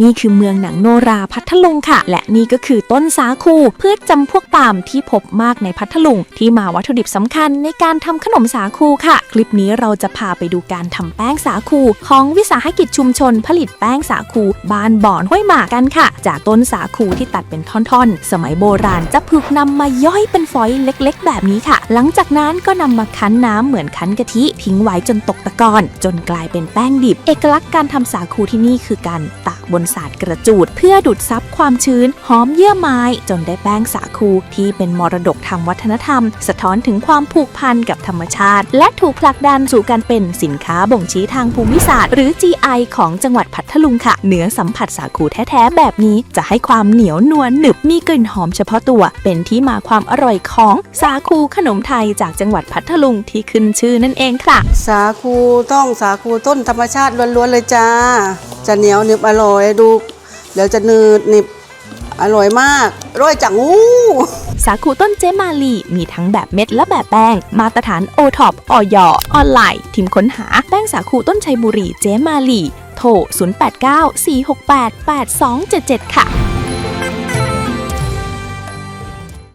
นี่คือเมืองหนังโนราพัทลุงค่ะ และนี่ก็คือต้นสาคูพืชจำพวกปาล์มที่พบมากในพัทลุง ที่มาวัตถุดิบสำคัญในการทำขนมสาคูค่ะ คลิปนี้เราจะพาไปดูการทำแป้งสาคู ของวิสาหกิจชุมชนผลิตแป้งสาคูบ้านบ่อนห้วยหมากกันค่ะ จากต้นสาคูที่ตัดเป็นท่อนๆ สมัยโบราณจะพึกนำมาย่อยเป็นฝอยเล็กๆ แบบนี้ค่ะ หลังจากนั้นก็นำมาคั้นน้ำเหมือนคั้นกะทิทิ้งไว้จนตกตะกอนจนกลายเป็นแป้งดิบ เอกลักษณ์การทำสาคูที่นี่คือการตากบนสาดกระจูดเพื่อดูดซับความชื้นหอมเยื่อไม้ จนได้แป้งสาคูที่เป็นมรดกทางวัฒนธรรม สะท้อนถึงความผูกพันกับธรรมชาติ และถูกผลักดันสู่การเป็นสินค้าบ่งชี้ทางภูมิศาสตร์ หรือ GI ของจังหวัดพัทลุงค่ะ เนื้อสัมผัสสาคูแท้ๆแบบนี้ จะให้ความเหนียวนวลหนึบมีกลิ่นหอมเฉพาะตัว เป็นที่มาความอร่อยของสาคูขนมไทยจากจังหวัดพัทลุงที่ขึ้นชื่อนั่นเองค่ะ สาคูต้องสาคูต้นธรรมชาติล้วนๆเลยจ้า จะเหนียวหนึบอร่อยดู เดี๋ยวจะนืดหนิบอร่อยมากอร่อยจังงูสาคูต้นเจมาลีมีทั้งแบบเม็ดและแบบแป้ง มาตรฐานโอท็อปออยออนไลน์ทีมค้นหาแป้งสาคูต้นชัยบุรีเจมาลีโทร 0894688277 ค่ะ